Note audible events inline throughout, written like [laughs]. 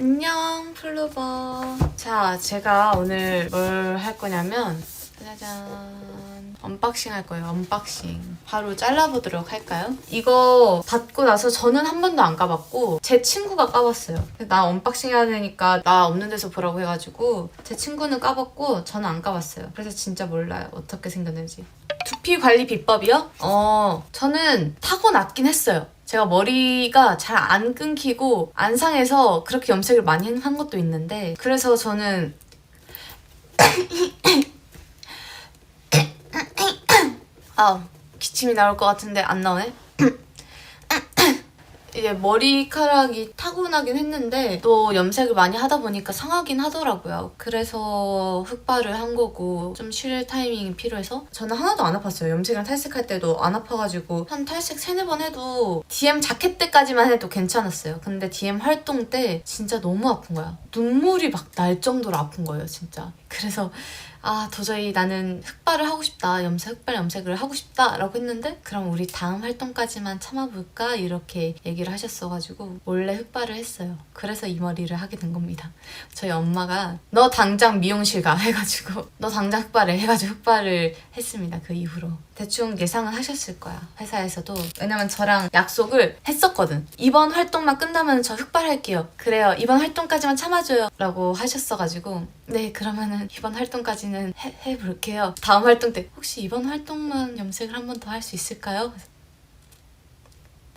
안녕 플루버. 자 제가 오늘 뭘 할 거냐면 짜잔. 언박싱 할 거예요 언박싱. 바로 잘라보도록 할까요? 이거 받고 나서 저는 한 번도 안 까봤고 제 친구가 까봤어요. 나 언박싱 해야 되니까 나 없는 데서 보라고 해가지고 제 친구는 까봤고 저는 안 까봤어요. 그래서 진짜 몰라요 어떻게 생겼는지. 두피 관리 비법이요? 어 저는 타고났긴 했어요 제가 머리가 잘 안 끊기고 안 상해서 그렇게 염색을 많이 한 것도 있는데 그래서 저는 [coughs] 아 기침이 나올 것 같은데 안 나오네 이게 머리카락이 타고나긴 했는데 또 염색을 많이 하다 보니까 상하긴 하더라고요. 그래서 흑발을 한 거고 좀 쉴 타이밍이 필요해서 저는 하나도 안 아팠어요. 염색이랑 탈색할 때도 안 아파가지고 한 탈색 세네 번 해도 DM 자켓 때까지만 해도 괜찮았어요. 근데 DM 활동 때 진짜 너무 아픈 거야. 눈물이 막 날 정도로 아픈 거예요, 진짜. 그래서 아 도저히 나는 흑발을 하고 싶다. 염색 흑발 염색을 하고 싶다 라고 했는데 그럼 우리 다음 활동까지만 참아볼까? 이렇게 얘기를 하셨어가지고 원래 흑발을 했어요. 그래서 이 머리를 하게 된 겁니다. 저희 엄마가 너 당장 미용실 가. 해가지고 [laughs] 너 당장 흑발을 해가지고 흑발을 했습니다 그 이후로. 대충 예상은 하셨을 거야 회사에서도. 왜냐면 저랑 약속을 했었거든 이번 활동만 끝나면 저 흑발 할게요. 그래요. 이번 활동까지만 참아줘요. 라고 하셨어가지고 네 그러면은 이번 활동까지는 해, 해볼게요 다음 활동 때 혹시 이번 활동만 염색을 한 번 더 할 수 있을까요?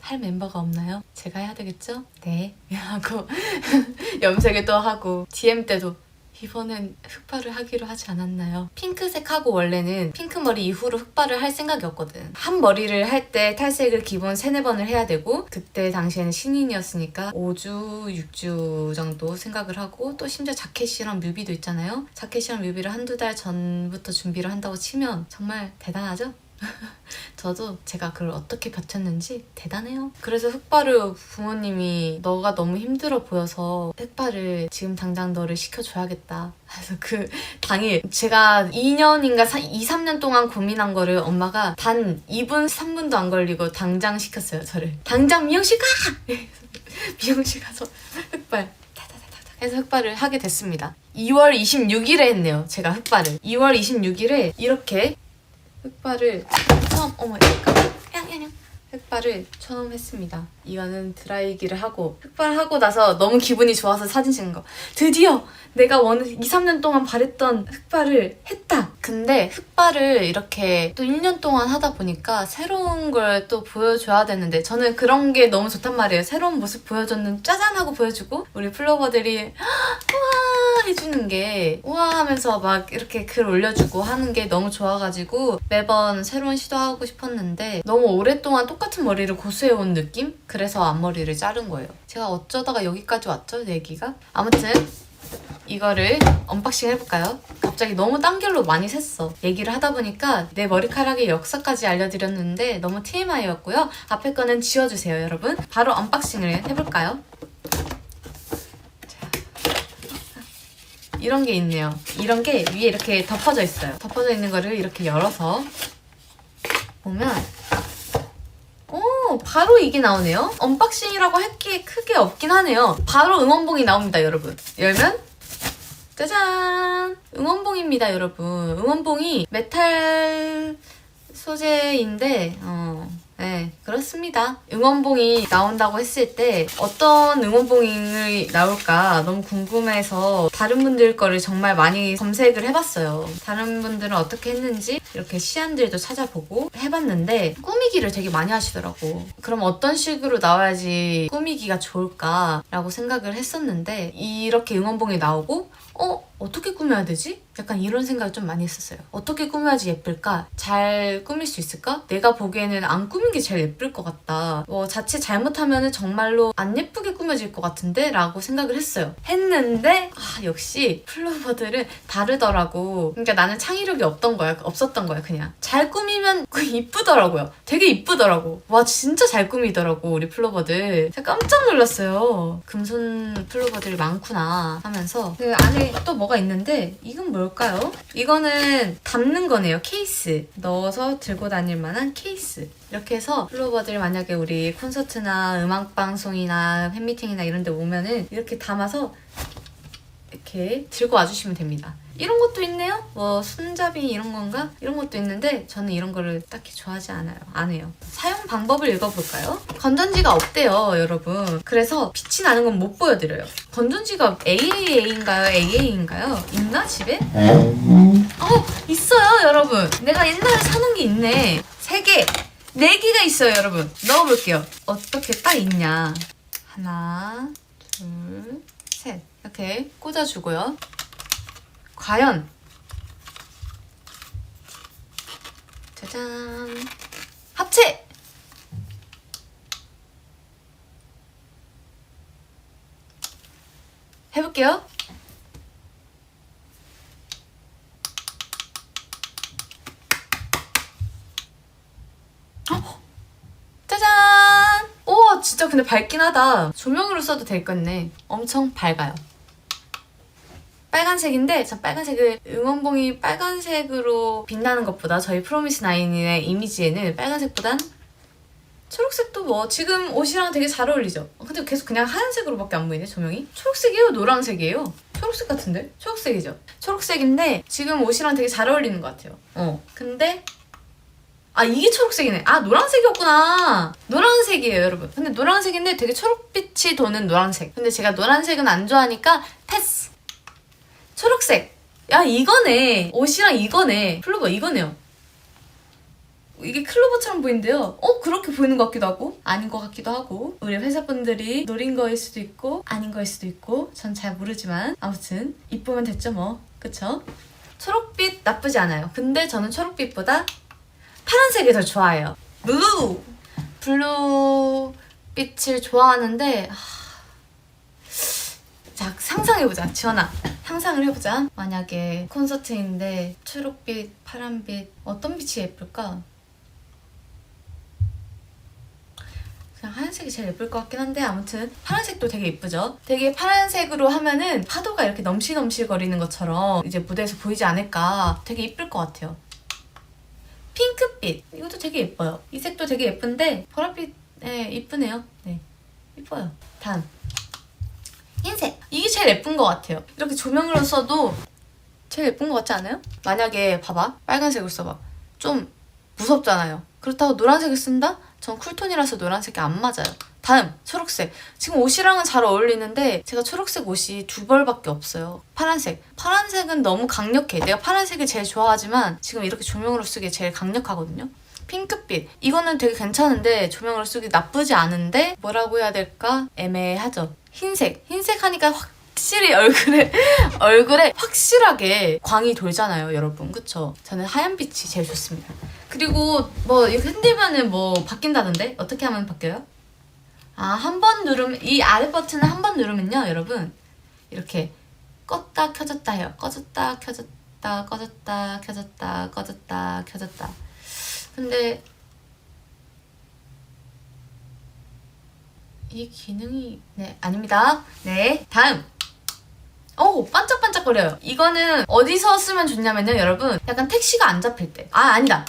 할 멤버가 없나요? 제가 해야 되겠죠? 네 [laughs] 하고 [laughs] 염색을 또 하고 DM 때도 이번엔 흑발을 하기로 하지 않았나요? 핑크색 하고 원래는 핑크 머리 이후로 흑발을 할 생각이었거든. 한 머리를 할 때 탈색을 기본 세네 번을 해야 되고 그때 당시에는 신인이었으니까 5주, 6주 정도 생각을 하고 또 심지어 자켓이랑 뮤비도 있잖아요. 자켓이랑 뮤비를 한두 달 전부터 준비를 한다고 치면 정말 대단하죠? [laughs] 저도 제가 그걸 어떻게 버텼는지 대단해요. 그래서 흑발을 부모님이 너가 너무 힘들어 보여서 흑발을 지금 당장 너를 시켜줘야겠다. [laughs] 그래서 그 당일 제가 2년인가 2, 3년 동안 고민한 거를 엄마가 단 2분, 3분도 안 걸리고 당장 시켰어요, 저를. 당장 미용실 가! [laughs] 미용실 가서 흑발. 해서 흑발을 하게 됐습니다. 2월 26일에 했네요, 제가 흑발을. 2월 26일에 이렇게 흑발을 처음 어머 양양양 흑발을 처음 했습니다. 이거는 드라이기를 하고 흑발하고 나서 너무 기분이 좋아서 사진 찍은 거. 드디어 내가 원 2, 3년 동안 바랬던 흑발을 했다. 근데 흑발을 이렇게 또 1년 동안 하다 보니까 새로운 걸 또 보여줘야 되는데 저는 그런 게 너무 좋단 말이에요. 새로운 모습 보여줬는 짜잔 하고 보여주고 우리 플로버들이 해주는 게 우와 하면서 막 이렇게 글 올려주고 하는 게 너무 좋아가지고 매번 새로운 시도하고 싶었는데 너무 오랫동안 똑같은 머리를 고수해온 느낌? 그래서 앞머리를 자른 거예요. 제가 어쩌다가 여기까지 왔죠, 얘기가? 아무튼 이거를 언박싱 해볼까요? 갑자기 너무 딴결로 많이 샜어. 얘기를 하다 보니까 내 머리카락의 역사까지 알려드렸는데 너무 TMI였고요. 앞에 거는 지워주세요, 여러분. 바로 언박싱을 해볼까요? 이런 게 있네요. 이런 게 위에 이렇게 덮어져 있어요. 덮어져 있는 거를 이렇게 열어서 보면 오 바로 이게 나오네요. 언박싱이라고 할 게 크게 없긴 하네요. 바로 응원봉이 나옵니다, 여러분. 열면 짜잔! 응원봉입니다, 여러분. 응원봉이 메탈 소재인데, 어, 네, 그렇습니다. 응원봉이 나온다고 했을 때 어떤 응원봉이 나올까 너무 궁금해서 다른 분들 거를 정말 많이 검색을 해봤어요. 다른 분들은 어떻게 했는지 이렇게 시안들도 찾아보고 해봤는데 꾸미기를 되게 많이 하시더라고. 그럼 어떤 식으로 나와야지 꾸미기가 좋을까라고 생각을 했었는데 이렇게 응원봉이 나오고 어? 어떻게 꾸며야 되지? 약간 이런 생각을 좀 많이 했었어요. 어떻게 꾸며야지 예쁠까? 잘 꾸밀 수 있을까? 내가 보기에는 안 꾸민 게 제일 예쁠 것 같다. 뭐 자칫 잘못하면 정말로 안 예쁘게 꾸며질 것 같은데? 라고 생각을 했어요. 했는데 아 역시 플로버들은 다르더라고. 그러니까 나는 창의력이 없던 거야. 없었던 거야 그냥. 잘 꾸미면 그 이쁘더라고요. 되게 이쁘더라고. 와 진짜 잘 꾸미더라고 우리 플로버들. 제가 깜짝 놀랐어요. 금손 플로버들이 많구나 하면서 그 안에 또 뭐가 있는데 이건 뭘까요? 이거는 담는 거네요. 케이스. 넣어서 들고 다닐 만한 케이스. 이렇게 해서 플로버들 만약에 우리 콘서트나 음악 방송이나 팬미팅이나 이런 데 오면은 이렇게 담아서 이렇게 들고 와주시면 됩니다. 이런 것도 있네요. 뭐 손잡이 이런 건가? 이런 것도 있는데 저는 이런 거를 딱히 좋아하지 않아요. 안 해요. 사용 방법을 읽어볼까요? 건전지가 없대요, 여러분. 그래서 빛이 나는 건 못 보여드려요. 건전지가 AAA인가요? AA인가요? 있나 집에? 어 있어요, 여러분. 내가 옛날에 사놓은 게 있네. 세 개, 네 개가 있어요, 여러분. 넣어볼게요. 어떻게 딱 있냐? 하나, 둘, 셋. 이렇게 꽂아주고요. 과연. 짜잔. 합체! 해볼게요. 어? 짜잔! 우와 진짜 근데 밝긴 하다. 조명으로 써도 될 거네. 엄청 밝아요 빨간색인데 저 빨간색을 응원봉이 빨간색으로 빛나는 것보다 저희 프로미스 나인의 이미지에는 빨간색보단 초록색도 뭐 지금 옷이랑 되게 잘 어울리죠? 어, 근데 계속 그냥 하얀색으로밖에 안 보이네 조명이 초록색이에요? 노란색이에요? 초록색 같은데? 초록색이죠? 초록색인데 지금 옷이랑 되게 잘 어울리는 것 같아요 어 근데 아 이게 초록색이네 아 노란색이었구나 노란색이에요 여러분 근데 노란색인데 되게 초록빛이 도는 노란색 근데 제가 노란색은 안 좋아하니까 패스. 야 이거네. 옷이랑 이거네. 클로버 이거네요. 이게 클로버처럼 보이는데요. 어 그렇게 보이는 것 같기도 하고 아닌 것 같기도 하고 우리 회사분들이 노린 거일 수도 있고 아닌 거일 수도 있고 전 잘 모르지만 아무튼 이쁘면 됐죠 뭐 그쵸? 초록빛 나쁘지 않아요. 근데 저는 초록빛보다 파란색이 더 좋아해요. 블루 블루 빛을 좋아하는데 하... 자 상상해보자 지원아 상상을 해보자. 만약에 콘서트인데 초록빛, 파란빛 어떤 빛이 예쁠까? 그냥 하얀색이 제일 예쁠 것 같긴 한데 아무튼 파란색도 되게 예쁘죠? 되게 파란색으로 하면은 파도가 이렇게 넘실넘실 거리는 것처럼 이제 무대에서 보이지 않을까 되게 예쁠 것 같아요. 핑크빛 이것도 되게 예뻐요. 이 색도 되게 예쁜데 보랏빛 네 예쁘네요. 네 예뻐요. 다음 흰색. 이게 제일 예쁜 것 같아요. 이렇게 조명으로 써도 제일 예쁜 것 같지 않아요? 만약에 봐봐. 빨간색을 써봐. 좀 무섭잖아요. 그렇다고 노란색을 쓴다? 전 쿨톤이라서 노란색이 안 맞아요. 다음 초록색. 지금 옷이랑은 잘 어울리는데 제가 초록색 옷이 두 벌밖에 없어요. 파란색. 파란색은 너무 강력해. 내가 파란색을 제일 좋아하지만 지금 이렇게 조명으로 쓰기에 제일 강력하거든요. 핑크빛. 이거는 되게 괜찮은데 조명으로 쓰기 나쁘지 않은데 뭐라고 해야 될까? 애매하죠 흰색. 흰색 하니까 확실히 얼굴에 [laughs] 얼굴에 확실하게 광이 돌잖아요 여러분. 그쵸? 저는 하얀 빛이 제일 좋습니다. 그리고 뭐 이렇게 흔들면은 뭐 바뀐다던데? 어떻게 하면 바뀌어요? 아 한 번 누르면 이 아래 버튼을 한 번 누르면요 여러분. 이렇게 껐다 켜졌다 해요. 꺼졌다 켜졌다 꺼졌다 켜졌다 꺼졌다 켜졌다. 근데 이 기능이 네 아닙니다. 네 다음. 오 반짝반짝거려요. 이거는 어디서 쓰면 좋냐면요 여러분 약간 택시가 안 잡힐 때. 아 아니다.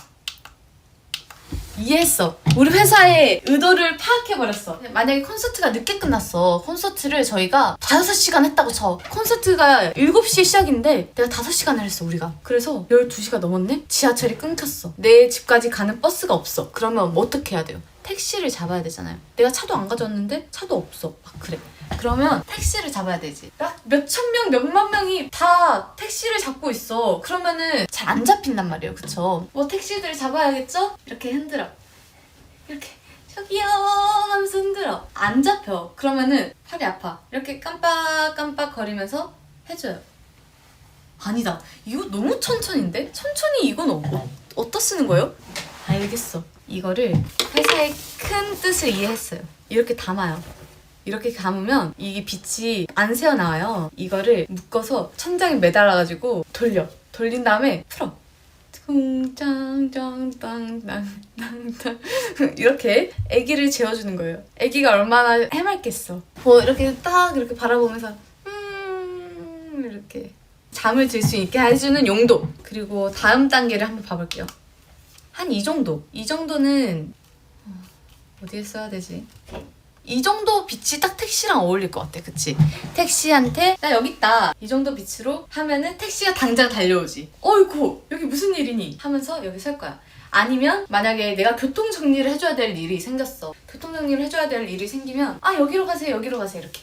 이해했어. 우리 회사의 의도를 파악해버렸어. 만약에 콘서트가 늦게 끝났어. 콘서트를 저희가 5시간 했다고 쳐. 콘서트가 7시에 시작인데 내가 5시간을 했어, 우리가. 그래서 12시가 넘었네? 지하철이 끊겼어. 내 집까지 가는 버스가 없어. 그러면 뭐 어떻게 해야 돼요? 택시를 잡아야 되잖아요. 내가 차도 안 가져왔는데 차도 없어. 막 그래. 그러면 택시를 잡아야 되지. 몇천 명, 몇만 명이 다 택시를 잡고 있어. 그러면은 잘 안 잡힌단 말이에요. 그쵸? 뭐 택시들 잡아야겠죠? 이렇게 흔들어. 이렇게 저기요 하면서 흔들어. 안 잡혀. 그러면은 팔이 아파. 이렇게 깜빡깜빡 거리면서 해줘요. 아니다. 이거 너무 천천인데? 천천히 이건 어, 어디다 쓰는 거예요? 알겠어. 이거를 회사의 큰 뜻을 이해했어요. 이렇게 담아요. 이렇게 감으면 이게 빛이 안 새어나와요. 이거를 묶어서 천장에 매달아가지고 돌려. 돌린 다음에 풀어. 쿵짱짱땅땅땅땅 [laughs] 이렇게 아기를 재워주는 거예요. 아기가 얼마나 해맑겠어. 뭐 이렇게 딱 이렇게 바라보면서 음 이렇게 잠을 들 수 있게 해주는 용도. 그리고 다음 단계를 한번 봐볼게요. 한 이 정도. 이 정도는 어, 어디에 써야 되지? 이 정도 빛이 딱 택시랑 어울릴 것 같아, 그치? 택시한테 나 여기 있다. 이 정도 빛으로 하면은 택시가 당장 달려오지. 어이구 여기 무슨 일이니? 하면서 여기 설 거야. 아니면 만약에 내가 교통 정리를 해줘야 될 일이 생겼어. 교통 정리를 해줘야 될 일이 생기면 아 여기로 가세요, 여기로 가세요 이렇게.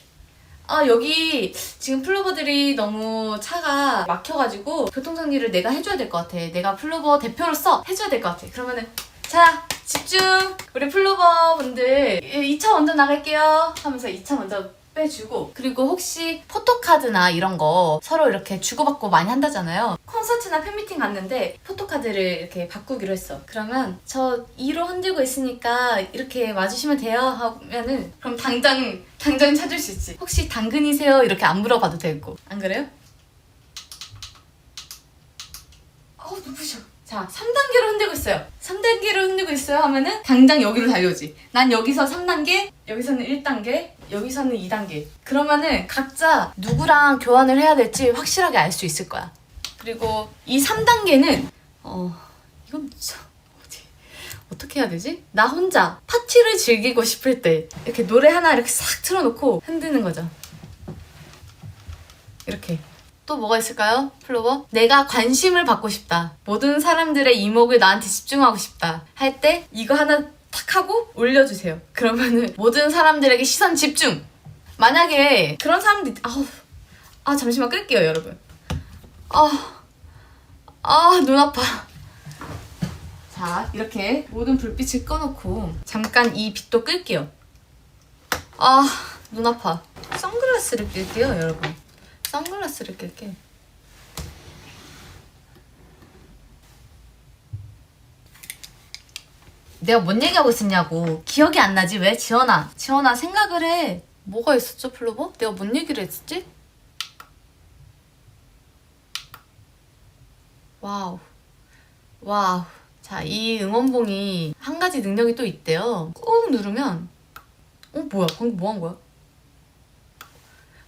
아 여기 지금 플로버들이 너무 차가 막혀가지고 교통정리를 내가 해줘야 될 것 같아. 내가 플로버 대표로서 해줘야 될 것 같아. 그러면은 자 집중! 우리 플로버 분들 2차 먼저 나갈게요 하면서 2차 먼저 빼주고 그리고 혹시 포토카드나 이런 거 서로 이렇게 주고받고 많이 한다잖아요. 콘서트나 팬미팅 갔는데 포토카드를 이렇게 바꾸기로 했어. 그러면 저 2로 흔들고 있으니까 이렇게 와주시면 돼요 하면은 그럼 당장 당장 찾을 수 있지. 혹시 당근이세요? 이렇게 안 물어봐도 되고. 안 그래요? 어우 눈부셔 자 3단계로 흔들고 있어요. 3단계로 흔들고 있어요 하면은 당장 여기로 달려오지. 난 여기서 3단계 여기서는 1단계 여기서는 2단계. 그러면은 각자 누구랑 교환을 해야 될지 확실하게 알 수 있을 거야. 그리고 이 3단계는 어 이건 어디 어떻게 해야 되지? 나 혼자 파티를 즐기고 싶을 때 이렇게 노래 하나 이렇게 싹 틀어놓고 흔드는 거죠. 이렇게 또 뭐가 있을까요? 플로버? 내가 관심을 받고 싶다. 모든 사람들의 이목을 나한테 집중하고 싶다. 할 때 이거 하나 탁 하고 올려주세요. 그러면은 모든 사람들에게 시선 집중! 만약에 그런 사람들이, 아우, 아, 잠시만 끌게요, 여러분. 아, 아, 눈 아파. 자, 이렇게 모든 불빛을 꺼놓고 잠깐 이 빛도 끌게요. 아, 눈 아파. 선글라스를 낄게요, 여러분. 선글라스를 낄게. 내가 뭔 얘기하고 있었냐고. 기억이 안 나지? 왜? 지원아. 지원아, 생각을 해. 뭐가 있었죠, 플로버? 내가 뭔 얘기를 했었지? 와우. 와우. 자, 이 응원봉이 한 가지 능력이 또 있대요. 꾹 누르면, 어, 뭐야? 방금 뭐 한 거야?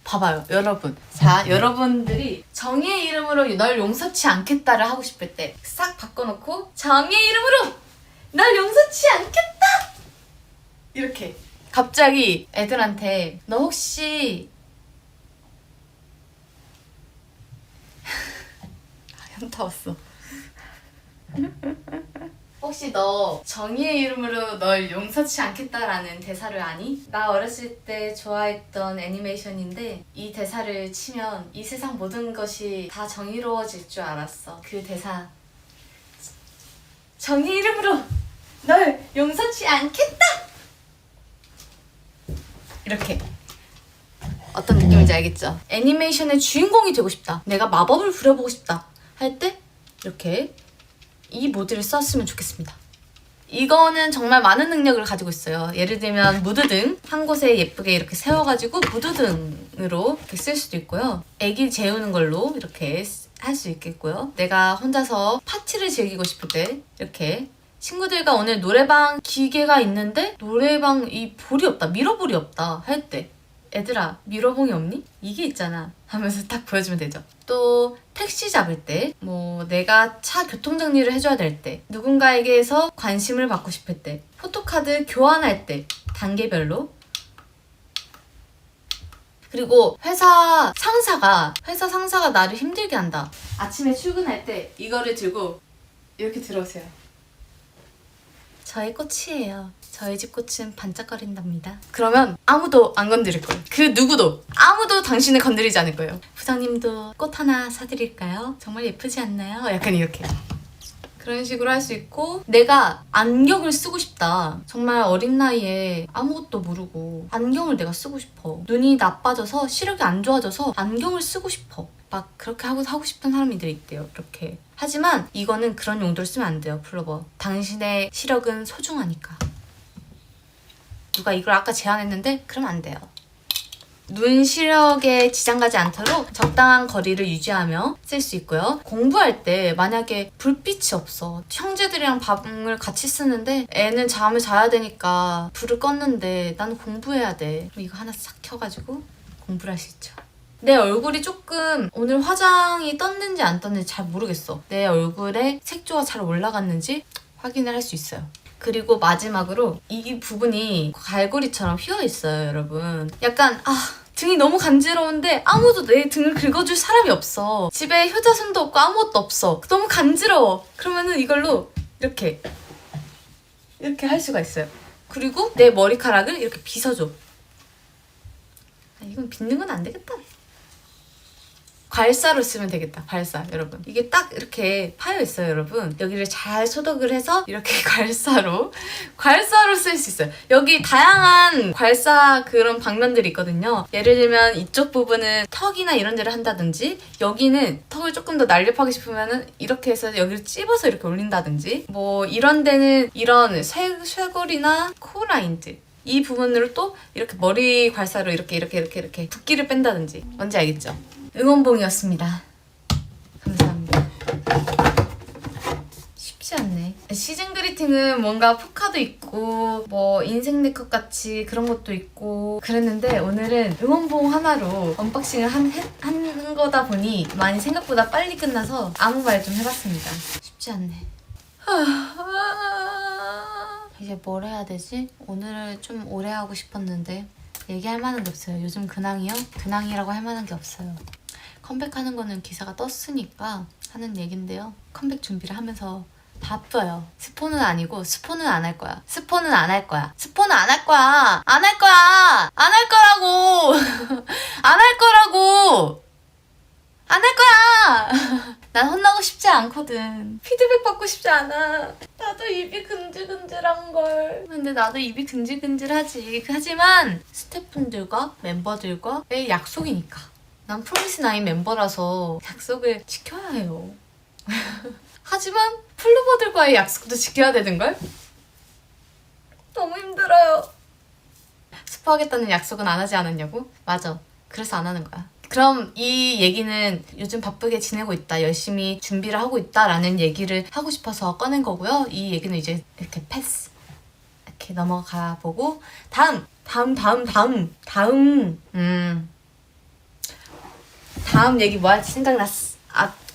봐봐요, 여러분. 자, 여러분들이 정의의 이름으로 널 용서치 않겠다를 하고 싶을 때 싹 바꿔놓고 정의의 이름으로 널 용서치 않겠다! 이렇게. 갑자기 애들한테 너 혹시 [laughs] 아, 현타 왔어. [laughs] 혹시 너 정의의 이름으로 널 용서치 않겠다라는 대사를 아니? 나 어렸을 때 좋아했던 애니메이션인데 이 대사를 치면 이 세상 모든 것이 다 정의로워질 줄 알았어. 그 대사. 정의의 이름으로 널 용서치 않겠다! 이렇게. 어떤 느낌인지 알겠죠? 애니메이션의 주인공이 되고 싶다. 내가 마법을 부려보고 싶다. 할 때 이렇게 이 모드를 썼으면 좋겠습니다. 이거는 정말 많은 능력을 가지고 있어요. 예를 들면 무드등 한 곳에 예쁘게 이렇게 세워가지고 무드등으로 이렇게 쓸 수도 있고요. 애기 재우는 걸로 이렇게 할 수 있겠고요. 내가 혼자서 파티를 즐기고 싶을 때 이렇게 친구들과 오늘 노래방 기계가 있는데 노래방 이 볼이 없다 미러볼이 없다 할 때 애들아 미러봉이 없니? 이게 있잖아 하면서 딱 보여주면 되죠 또 택시 잡을 때 뭐 내가 차 교통 정리를 해줘야 될 때 누군가에게서 관심을 받고 싶을 때 포토카드 교환할 때 단계별로. 그리고 회사 상사가 회사 상사가 나를 힘들게 한다. 아침에 출근할 때 이거를 들고 이렇게 들어오세요. 저의 꽃이에요. 저희 집 꽃은 반짝거린답니다. 그러면 아무도 안 건드릴 거예요. 그 누구도 아무도 당신을 건드리지 않을 거예요. 부장님도 꽃 하나 사드릴까요? 정말 예쁘지 않나요? 약간 이렇게. 그런 식으로 할 수 있고 내가 안경을 쓰고 싶다. 정말 어린 나이에 아무것도 모르고 안경을 내가 쓰고 싶어. 눈이 나빠져서 시력이 안 좋아져서 안경을 쓰고 싶어. 막 그렇게 하고 하고 싶은 사람들이 있대요. 이렇게. 하지만 이거는 그런 용도로 쓰면 안 돼요, 플로버. 당신의 시력은 소중하니까. 누가 이걸 아까 제안했는데 그러면 안 돼요. 눈 시력에 지장 가지 않도록 적당한 거리를 유지하며 쓸 수 있고요. 공부할 때 만약에 불빛이 없어. 형제들이랑 밥을 같이 쓰는데 애는 잠을 자야 되니까 불을 껐는데 나는 공부해야 돼. 그럼 이거 하나 싹 켜가지고 공부를 할 수 있죠. 내 얼굴이 조금 오늘 화장이 떴는지 안 떴는지 잘 모르겠어. 내 얼굴에 색조가 잘 올라갔는지 확인을 할 수 있어요. 그리고 마지막으로 이 부분이 갈고리처럼 휘어 있어요, 여러분. 약간 아 등이 너무 간지러운데 아무도 내 등을 긁어줄 사람이 없어. 집에 효자손도 없고 아무것도 없어. 너무 간지러워. 그러면은 이걸로 이렇게 이렇게 할 수가 있어요. 그리고 내 머리카락을 이렇게 빗어줘. 아, 이건 빗는 건 안 되겠다. 괄사로 쓰면 되겠다. 괄사, 여러분. 이게 딱 이렇게 파여 있어요, 여러분. 여기를 잘 소독을 해서 이렇게 [laughs] 괄사로 괄사로 쓸 수 있어요. 여기 다양한 괄사 그런 방면들이 있거든요. 예를 들면 이쪽 부분은 턱이나 이런 데를 한다든지 여기는 턱을 조금 더 날렵하게 싶으면은 이렇게 해서 여기를 찝어서 이렇게 올린다든지 뭐 이런 데는 이런 쇄, 쇄골이나 코 라인들 이 부분으로 또 이렇게 머리 괄사로 이렇게 이렇게 이렇게 이렇게 붓기를 뺀다든지 뭔지 알겠죠? 응원봉이었습니다. 감사합니다. 쉽지 않네. 시즌 그리팅은 뭔가 포카도 있고 뭐 인생 네컷 같이 그런 것도 있고 그랬는데 오늘은 응원봉 하나로 언박싱을 한, 해- 한 거다 보니 많이 생각보다 빨리 끝나서 아무 말 좀 해봤습니다. 쉽지 않네. [laughs] 이제 뭘 해야 되지? 오늘을 좀 오래 하고 싶었는데 얘기할 만한 게 없어요. 요즘 근황이요? 근황이라고 할 만한 게 없어요. 컴백하는 거는 기사가 떴으니까 하는 얘긴데요. 컴백 준비를 하면서 바빠요. 스포는 아니고 스포는 안 할 거야. 스포는 안 할 거야. 스포는 안 할 거야. 안 할 거야. 안 할 거라고. [laughs] 안 할 거라고. 안 할 거야. [laughs] 난 혼나고 싶지 않거든. 피드백 받고 싶지 않아. 나도 입이 근질근질한 걸. 근데 나도 입이 근질근질하지. 하지만 스태프분들과 멤버들과의 약속이니까. 난 프로미스 나인 멤버라서 약속을 지켜야 해요. [laughs] 하지만 플루버들과의 약속도 지켜야 되는걸? 너무 힘들어요. 스포하겠다는 약속은 안 하지 않았냐고? 맞아. 그래서 안 하는 거야. 그럼 이 얘기는 요즘 바쁘게 지내고 있다, 열심히 준비를 하고 있다라는 얘기를 하고 싶어서 꺼낸 거고요. 이 얘기는 이제 이렇게 패스. 이렇게 넘어가 보고 다음, 다음, 다음, 다음, 다음. 음. 다음 얘기 뭐 할지 생각났어.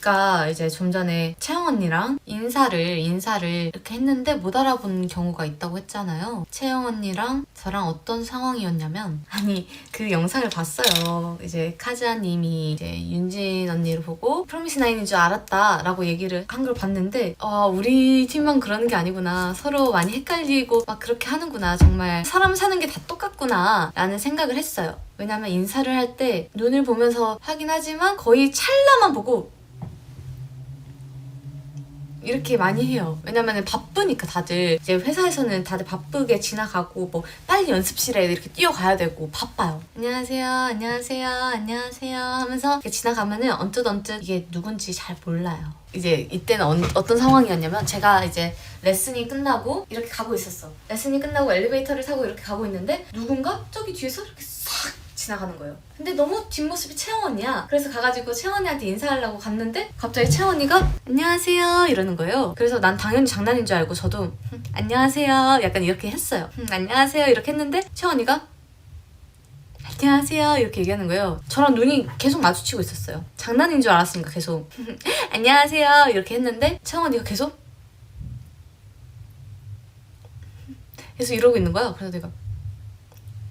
아까 이제 좀 전에 채영 언니랑 인사를 인사를 이렇게 했는데 못 알아본 경우가 있다고 했잖아요. 채영 언니랑 저랑 어떤 상황이었냐면 [laughs] 아니 그 영상을 봤어요. 이제 카즈아님이 이제 윤진 언니를 보고 프로미스 나인인 줄 알았다라고 얘기를 한 걸 봤는데 아 우리 팀만 그러는 게 아니구나 서로 많이 헷갈리고 막 그렇게 하는구나 정말 사람 사는 게 다 똑같구나 라는 생각을 했어요. 왜냐면 인사를 할 때 눈을 보면서 하긴 하지만 거의 찰나만 보고 이렇게 많이 해요. 왜냐면 바쁘니까 다들 이제 회사에서는 다들 바쁘게 지나가고 뭐 빨리 연습실에 이렇게 뛰어가야 되고 바빠요. 안녕하세요, 안녕하세요, 안녕하세요 하면서 지나가면은 언뜻 언뜻 이게 누군지 잘 몰라요. 이제 이때는 어, 어떤 상황이었냐면 제가 이제 레슨이 끝나고 이렇게 가고 있었어. 레슨이 끝나고 엘리베이터를 타고 이렇게 가고 있는데 누군가 저기 뒤에서 이렇게 싹 지나가는 거예요. 근데 너무 뒷모습이 언니야. 그래서 가가지고 채영 언니한테 인사하려고 갔는데 갑자기 언니가 안녕하세요 이러는 거예요. 그래서 난 당연히 장난인 줄 알고 저도 음, 안녕하세요 약간 이렇게 했어요. 음, 안녕하세요 이렇게 했는데 언니가 안녕하세요 이렇게 얘기하는 거예요. 저랑 눈이 계속 마주치고 있었어요. 장난인 줄 알았으니까 계속 [laughs] 안녕하세요 이렇게 했는데 언니가 계속 계속 이러고 있는 거야. 그래서 내가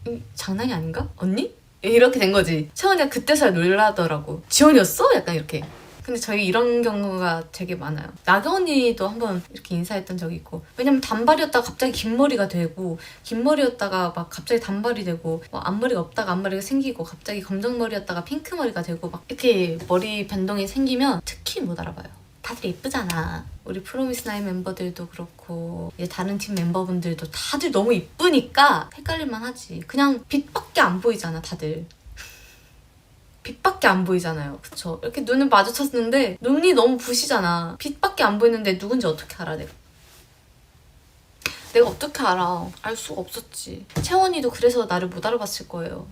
이, 장난이 아닌가? 언니? 이렇게 된 거지. 채원이가 그때서야 놀라더라고. 지원이었어? 약간 이렇게. 근데 저희 이런 경우가 되게 많아요. 나경 언니도 한번 이렇게 인사했던 적이 있고. 왜냐면 단발이었다가 갑자기 긴 머리가 되고, 긴 머리였다가 막 갑자기 단발이 되고, 뭐 앞머리가 없다가 앞머리가 생기고, 갑자기 검정 머리였다가 핑크 머리가 되고, 막 이렇게 머리 변동이 생기면 특히 못 알아봐요. 다들 예쁘잖아. 우리 프로미스 나인 멤버들도 그렇고 이제 다른 팀 멤버분들도 다들 너무 이쁘니까 헷갈릴만 하지. 그냥 빛밖에 안 보이잖아, 다들. [laughs] 빛밖에 안 보이잖아요. 그쵸? 이렇게 눈을 마주쳤는데 눈이 너무 부시잖아. 빛밖에 안 보이는데 누군지 어떻게 알아, 내가? 내가 어떻게 알아? 알 수가 없었지. 채원이도 그래서 나를 못 알아봤을 거예요.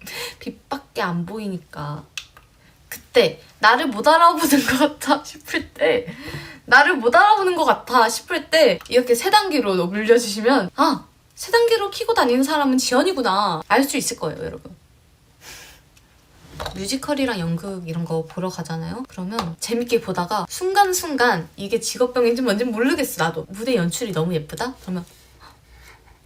[laughs] 빛밖에 안 보이니까. 그때 나를 못 알아보는 것 같아 싶을 때 나를 못 알아보는 것 같아 싶을 때 이렇게 세 단계로 올려주시면 아 세 단계로 키고 다니는 사람은 지연이구나 알 수 있을 거예요 여러분 뮤지컬이랑 연극 이런 거 보러 가잖아요. 그러면 재밌게 보다가 순간순간 이게 직업병인지 뭔지 모르겠어 나도. 무대 연출이 너무 예쁘다? 그러면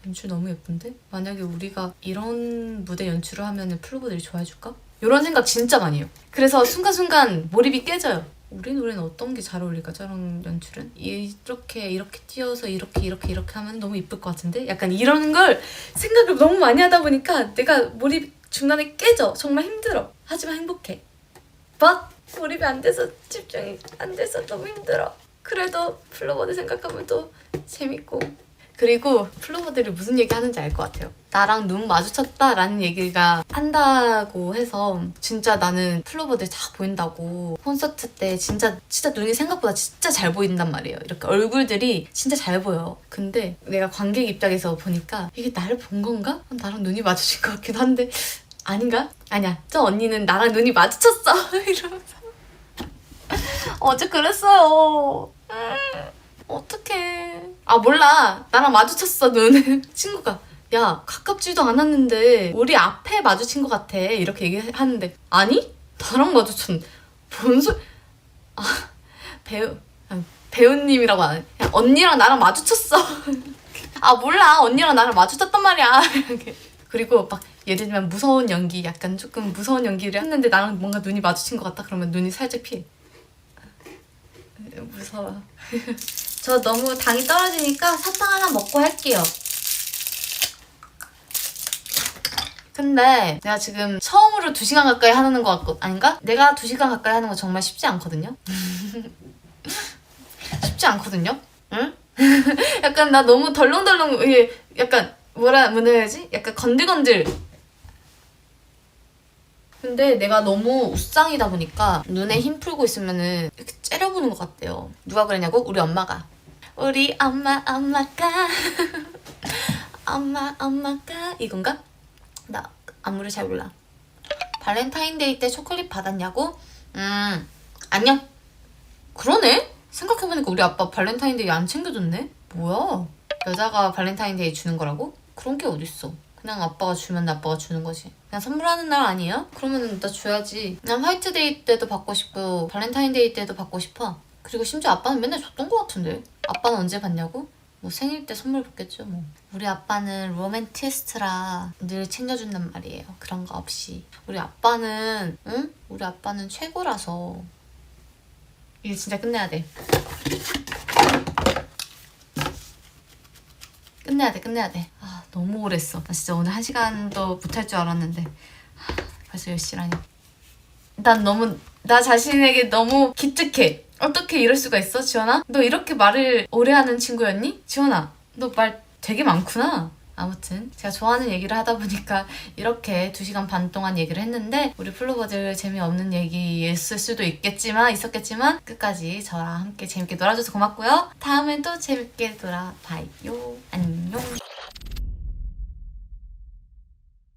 연출 너무 예쁜데? 만약에 우리가 이런 무대 연출을 하면 플로버들이 좋아해줄까? 이런 생각 진짜 많이 해요. 그래서 순간순간 몰입이 깨져요. 우리 노래는 어떤 게 잘 어울릴까? 저런 연출은? 이렇게 이렇게 띄어서 이렇게 이렇게 이렇게 하면 너무 이쁠 것 같은데? 약간 이런 걸 생각을 너무 많이 하다 보니까 내가 몰입 중간에 깨져. 정말 힘들어. 하지만 행복해. But 몰입이 안 돼서 집중이 안 돼서 너무 힘들어. 그래도 플로버들 생각하면 또 재밌고 그리고 플로버들이 무슨 얘기 하는지 알 것 같아요. 나랑 눈 마주쳤다 라는 얘기가 한다고 해서 진짜 나는 플로버들 다 보인다고 콘서트 때 진짜 진짜 눈이 생각보다 진짜 잘 보인단 말이에요. 이렇게 얼굴들이 진짜 잘 보여. 근데 내가 관객 입장에서 보니까 이게 나를 본 건가? 나랑 눈이 마주친 것 같기도 한데 아닌가? 아니야. 저 언니는 나랑 눈이 마주쳤어. [laughs] 이러면서 [laughs] 어제 그랬어요. 음. 어떡해. 아, 몰라. 나랑 마주쳤어, 눈. [laughs] 친구가. 야, 가깝지도 않았는데, 우리 앞에 마주친 것 같아. 이렇게 얘기하는데, 아니? 나랑 마주쳤, 뭔 소리. 아, 배우, 아니, 배우님이라고 안 해. 언니랑 나랑 마주쳤어. [laughs] 아, 몰라. 언니랑 나랑 마주쳤단 말이야. [laughs] 그리고 막, 예를 들면 무서운 연기, 약간 조금 무서운 연기를 했는데 나랑 뭔가 눈이 마주친 것 같다? 그러면 눈이 살짝 피해. 무서워. 저 너무 당이 떨어지니까 사탕 하나 먹고 할게요. 근데 내가 지금 처음으로 2시간 가까이 하는 것 같고 아닌가? 내가 2시간 가까이 하는 거 정말 쉽지 않거든요. [laughs] 쉽지 않거든요. 응? [laughs] 약간 나 너무 덜렁덜렁 약간 뭐라 뭐라 해야지? 약간 건들건들 근데 내가 너무 웃상이다 보니까 눈에 힘 풀고 있으면은 이렇게 째려보는 것 같대요. 누가 그랬냐고? 우리 엄마가. 우리 엄마 엄마가 [laughs] 엄마 엄마가 이건가? 나 안무를 잘 몰라. 발렌타인데이 때 초콜릿 받았냐고? 음 안녕. 그러네? 생각해보니까 우리 아빠 발렌타인데이 안 챙겨줬네? 뭐야? 여자가 발렌타인데이 주는 거라고? 그런 게 어딨어. 그냥 아빠가 주면 아빠가 주는 거지. 그냥 선물하는 날 아니에요? 그러면 나 줘야지. 난 화이트데이 때도 받고 싶고 발렌타인데이 때도 받고 싶어. 그리고 심지어 아빠는 맨날 줬던 것 같은데. 아빠는 언제 받냐고? 뭐 생일 때 선물 받겠죠 뭐. 우리 아빠는 로맨티스트라 늘 챙겨준단 말이에요. 그런 거 없이. 우리 아빠는 응? 우리 아빠는 최고라서. 이제 진짜 끝내야 돼. 끝내야 돼, 끝내야 돼. 아, 너무 오래 했어. 나 진짜 오늘 한 시간도 못 할 줄 알았는데. 하, 벌써 10시라니. 난 너무, 나 자신에게 너무 기특해. 어떻게 이럴 수가 있어, 지원아? 너 이렇게 말을 오래 하는 친구였니? 지원아, 너 말 되게 많구나. 아무튼 제가 좋아하는 얘기를 하다 보니까 이렇게 2시간 반 동안 얘기를 했는데 우리 플로버들 재미없는 얘기였을 수도 있겠지만 있었겠지만 끝까지 저랑 함께 재밌게 놀아줘서 고맙고요. 다음엔 또 재밌게 놀아봐요. 안녕.